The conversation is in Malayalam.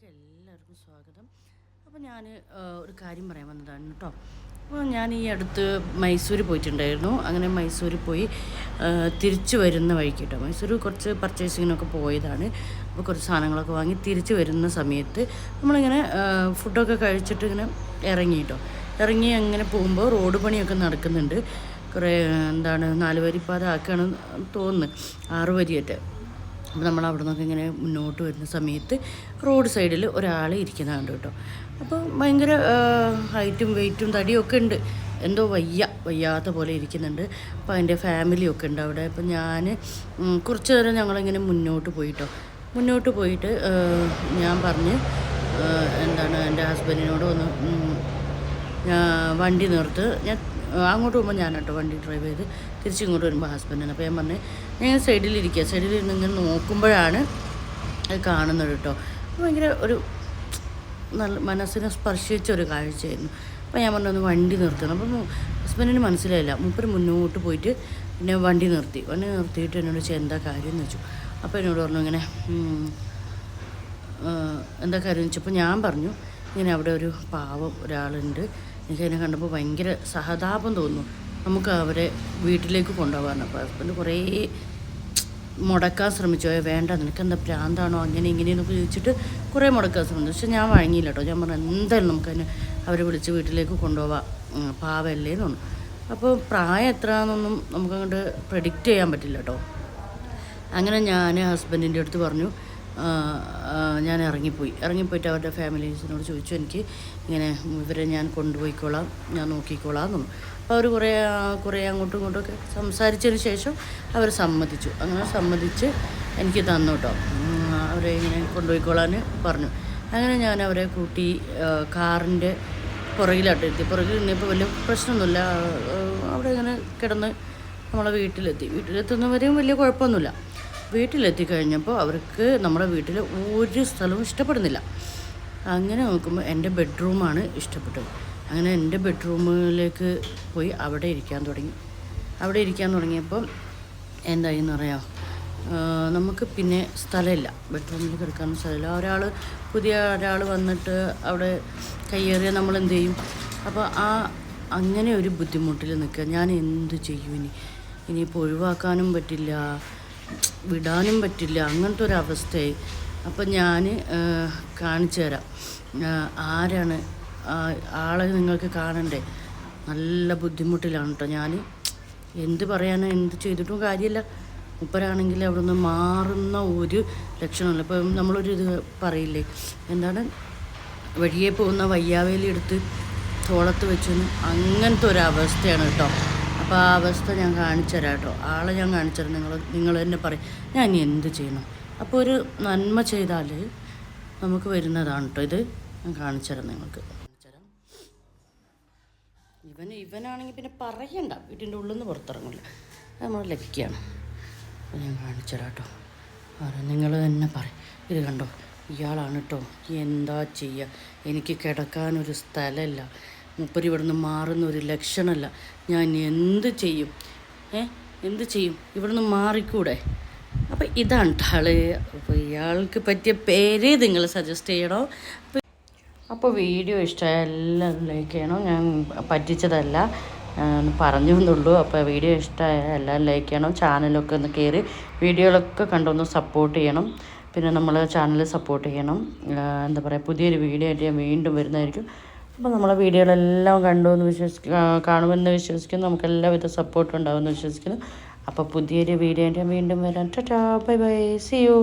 ചാനലിലേക്ക് എല്ലാവർക്കും സ്വാഗതം. അപ്പോൾ ഞാൻ ഒരു കാര്യം പറയാൻ വന്നതാണ് കേട്ടോ. അപ്പോൾ ഞാൻ ഈ അടുത്ത് മൈസൂർ പോയിട്ടുണ്ടായിരുന്നു. അങ്ങനെ മൈസൂർ പോയി തിരിച്ചു വരുന്ന വഴിക്ക് കേട്ടോ. മൈസൂർ കുറച്ച് പർച്ചേസിങ്ങിനൊക്കെ പോയതാണ്. അപ്പോൾ കുറച്ച് സാധനങ്ങളൊക്കെ വാങ്ങി തിരിച്ചു വരുന്ന സമയത്ത് നമ്മളിങ്ങനെ ഫുഡൊക്കെ കഴിച്ചിട്ട് ഇങ്ങനെ ഇറങ്ങി കേട്ടോ. ഇറങ്ങി അങ്ങനെ പോകുമ്പോൾ റോഡ് പണിയൊക്കെ നടക്കുന്നുണ്ട്. കുറേ എന്താണ് നാല് പാത ആക്കുകയാണ് തോന്നുന്നു. ആറ് വരിയായിട്ട് അപ്പോൾ നമ്മൾ അവിടെ നിന്നൊക്കെ ഇങ്ങനെ മുന്നോട്ട് വരുന്ന സമയത്ത് റോഡ് സൈഡിൽ ഒരാൾ ഇരിക്കുന്നുണ്ട് കേട്ടോ. അപ്പോൾ ഭയങ്കര ഹൈറ്റും വെയിറ്റും തടിയൊക്കെ ഉണ്ട്. എന്തോ വയ്യ വയ്യാത്ത പോലെ ഇരിക്കുന്നുണ്ട്. അപ്പോൾ അതിന്റെ ഫാമിലിയൊക്കെ ഉണ്ട് അവിടെ. അപ്പോൾ ഞാൻ കുറച്ച് നേരം ഞങ്ങളിങ്ങനെ മുന്നോട്ട് പോയിട്ടോ. മുന്നോട്ട് പോയിട്ട് ഞാൻ പറഞ്ഞ് എന്താണ് എന്റെ ഹസ്ബൻഡിനോട് ഒന്ന് വണ്ടി നിർത്ത്. ഞാൻ അങ്ങോട്ട് പോകുമ്പോൾ ഞാൻ കേട്ടോ വണ്ടി ഡ്രൈവ് ചെയ്ത് തിരിച്ചിങ്ങോട്ട് വരുമ്പോൾ ഹസ്ബൻഡാണ് അപ്പോൾ ഞാൻ പറഞ്ഞു ഞാൻ സൈഡിലിരിക്കുക. സൈഡിൽ ഇരുന്ന് ഇങ്ങനെ നോക്കുമ്പോഴാണ് അത് കാണുന്നത് കേട്ടോ. ഭയങ്കര ഒരു നല്ല മനസ്സിനെ സ്പർശിച്ച ഒരു കാഴ്ചയായിരുന്നു. അപ്പോൾ ഞാൻ പറഞ്ഞു വണ്ടി നിർത്തണം. അപ്പം ഹസ്ബൻഡിന് മനസ്സിലായില്ല. മൂപ്പര് മുന്നോട്ട് പോയിട്ട് പിന്നെ വണ്ടി നിർത്തി. വണ്ടി നിർത്തിയിട്ട് എന്നോട് വെച്ചാൽ എന്താ കാര്യം? എന്ന് വെച്ചു അപ്പോൾ എന്നോട് പറഞ്ഞു ഇങ്ങനെ എന്താ കാര്യം? എന്ന് വെച്ചപ്പോൾ ഞാൻ പറഞ്ഞു ഇങ്ങനെ അവിടെ ഒരു പാവം ഒരാളുണ്ട്. എനിക്കതിനെ കണ്ടപ്പോൾ ഭയങ്കര സഹതാപം തോന്നുന്നു. നമുക്ക് അവരെ വീട്ടിലേക്ക് കൊണ്ടുപോകാൻ അപ്പോൾ ഹസ്ബൻഡ് കുറേ മുടക്കാൻ ശ്രമിച്ചു. "ഏ, വേണ്ട നിനക്ക് എന്താ പ്രാന്താണോ അങ്ങനെ ഇങ്ങനെയെന്നൊക്കെ ചോദിച്ചിട്ട് കുറേ മുടക്കാൻ ശ്രമിച്ചു. പക്ഷെ ഞാൻ വഴങ്ങിയില്ല കേട്ടോ. ഞാൻ പറഞ്ഞു എന്തായാലും നമുക്കതിന് അവരെ വിളിച്ച് വീട്ടിലേക്ക് കൊണ്ടുപോവാം. പാവല്ലേ എന്ന് പറഞ്ഞു. അപ്പോൾ പ്രായം എത്രയാണെന്നൊന്നും നമുക്കങ്ങോട്ട് പ്രഡിക്റ്റ് ചെയ്യാൻ പറ്റില്ല കേട്ടോ. അങ്ങനെ ഞാൻ ഹസ്ബൻഡിന്റെ അടുത്ത് പറഞ്ഞു ഞാൻ ഇറങ്ങിപ്പോയി. ഇറങ്ങിപ്പോയിട്ട് അവരുടെ ഫാമിലീസിനോട് ചോദിച്ചു എനിക്ക് ഇങ്ങനെ ഇവരെ ഞാൻ കൊണ്ടുപോയിക്കോളാം ഞാൻ നോക്കിക്കോളാം എന്നു അപ്പോൾ അവർ കുറേ കുറേ അങ്ങോട്ടും ഇങ്ങോട്ടും ഒക്കെ സംസാരിച്ചതിന് ശേഷം അവർ സമ്മതിച്ചു. അങ്ങനെ സമ്മതിച്ച് എനിക്ക് തന്നു കേട്ടോ അവരെ ഇങ്ങനെ കൊണ്ടുപോയിക്കോളാൻ പറഞ്ഞു. അങ്ങനെ ഞാൻ അവരെ കൂട്ടി കാറിന്റെ പുറകിലോട്ട് എത്തി. പുറകിൽ നിന്നിപ്പോൾ വലിയ പ്രശ്നമൊന്നുമില്ല. അവിടെ ഇങ്ങനെ കിടന്ന് നമ്മളെ വീട്ടിലെത്തി. വീട്ടിലെത്തുന്നവരെയും വലിയ കുഴപ്പമൊന്നുമില്ല. വീട്ടിലെത്തി കഴിഞ്ഞപ്പോൾ അവർക്ക് നമ്മുടെ വീട്ടിൽ ഒരു സ്ഥലവും ഇഷ്ടപ്പെടുന്നില്ല. അങ്ങനെ നോക്കുമ്പോൾ എന്റെ ബെഡ്റൂമാണ് ഇഷ്ടപ്പെട്ടത്. അങ്ങനെ എന്റെ ബെഡ്റൂമിലേക്ക് പോയി അവിടെ ഇരിക്കാൻ തുടങ്ങി. അവിടെ ഇരിക്കാൻ തുടങ്ങിയപ്പോൾ എന്തായിന്ന് പറയാം നമുക്ക് പിന്നെ സ്ഥലമില്ല. ബെഡ്റൂമിൽ കിടക്കാൻ സ്ഥലമില്ല. ഒരാൾ പുതിയ ഒരാൾ വന്നിട്ട് അവിടെ കയ്യേറിയാൽ നമ്മൾ എന്ത് ചെയ്യും? അപ്പോൾ ആ അങ്ങനെ ഒരു ബുദ്ധിമുട്ടിൽ നിൽക്കുക. ഞാൻ എന്ത് ചെയ്യും ഇനി? ഇനിയിപ്പോൾ ഒഴിവാക്കാനും പറ്റില്ല. വിടാനും പറ്റില്ല. അങ്ങനത്തെ ഒരു അവസ്ഥയായി. അപ്പം ഞാൻ കാണിച്ചു തരാം. ആരാണ് ആളെ നിങ്ങൾക്ക് കാണണ്ടേ? നല്ല ബുദ്ധിമുട്ടിലാണ് കേട്ടോ ഞാൻ എന്ത് പറയാനോ എന്ത് ചെയ്തിട്ടും കാര്യമില്ല. മുപ്പരാണെങ്കിൽ അവിടെ നിന്ന് മാറുന്ന ഒരു ലക്ഷണമില്ല. ഇപ്പം നമ്മളൊരു ഇത് പറയില്ലേ എന്താണ് വഴിയെ പോകുന്ന വയ്യാവേലി എടുത്ത് തോളത്ത് വെച്ചു അങ്ങനത്തെ ഒരു അവസ്ഥയാണ് കേട്ടോ അപ്പോൾ ആ അവസ്ഥ ഞാൻ കാണിച്ചു തരാം കേട്ടോ ആളെ ഞാൻ കാണിച്ചു തരാം നിങ്ങൾ നിങ്ങൾ തന്നെ പറയും. ഞാൻ ഇനി എന്ത് ചെയ്യണം? അപ്പോൾ ഒരു നന്മ ചെയ്താൽ നമുക്ക് വരുന്നതാണ് കേട്ടോ ഇത് ഞാൻ കാണിച്ചു തരാം നിങ്ങൾക്ക് ഇവൻ ഇവനാണെങ്കിൽ പിന്നെ പറയണ്ട. വീട്ടിന്റെ ഉള്ളിൽ നിന്ന് പുറത്തിറങ്ങില്ല നമ്മൾ ലക്കിയാണ്. അപ്പോൾ ഞാൻ കാണിച്ചു തരാം കേട്ടോ നിങ്ങൾ തന്നെ പറയും. ഇത് കണ്ടോ? ഇയാളാണ് കേട്ടോ എന്താ ചെയ്യുക എനിക്ക് കിടക്കാനൊരു സ്ഥലമില്ല മുപ്പര് ഇവിടുന്ന് മാറുന്ന ഒരു ലക്ഷണമല്ല. ഞാൻ എന്ത് ചെയ്യും? ഏ? എന്ത് ചെയ്യും? ഇവിടുന്ന് മാറിക്കൂടെ? അപ്പോൾ ഇതാണ് ടാൾ. അപ്പോൾ ഇയാൾക്ക് പറ്റിയ പേര് നിങ്ങൾ സജസ്റ്റ് ചെയ്യണോ? അപ്പോൾ വീഡിയോ ഇഷ്ടമായ എല്ലാം ലൈക്ക് ചെയ്യണം ഞാൻ പറ്റിച്ചതല്ല. പറഞ്ഞു എന്നുള്ളൂ അപ്പോൾ വീഡിയോ ഇഷ്ടമായ എല്ലാം ലൈക്ക് ചെയ്യണം ചാനലൊക്കെ ഒന്ന് കയറി വീഡിയോകളൊക്കെ കണ്ടൊന്ന് സപ്പോർട്ട് ചെയ്യണം. പിന്നെ നമ്മൾ ചാനൽ സപ്പോർട്ട് ചെയ്യണം. എന്താ പറയുക പുതിയൊരു വീഡിയോ ആയിട്ട് ഞാൻ വീണ്ടും വരുന്നതായിരിക്കും. അപ്പോൾ നമ്മളെ വീഡിയോകളെല്ലാം കണ്ടു എന്ന് വിശ്വസിക്ക കാണുമെന്ന് വിശ്വസിക്കുന്നു. നമുക്ക് എല്ലാവിധ സപ്പോർട്ടും ഉണ്ടാവുമെന്ന് വിശ്വസിക്കുന്നു. അപ്പോൾ പുതിയൊരു വീഡിയോ വീണ്ടും വരാം. ടാ ബൈ ബൈ. C U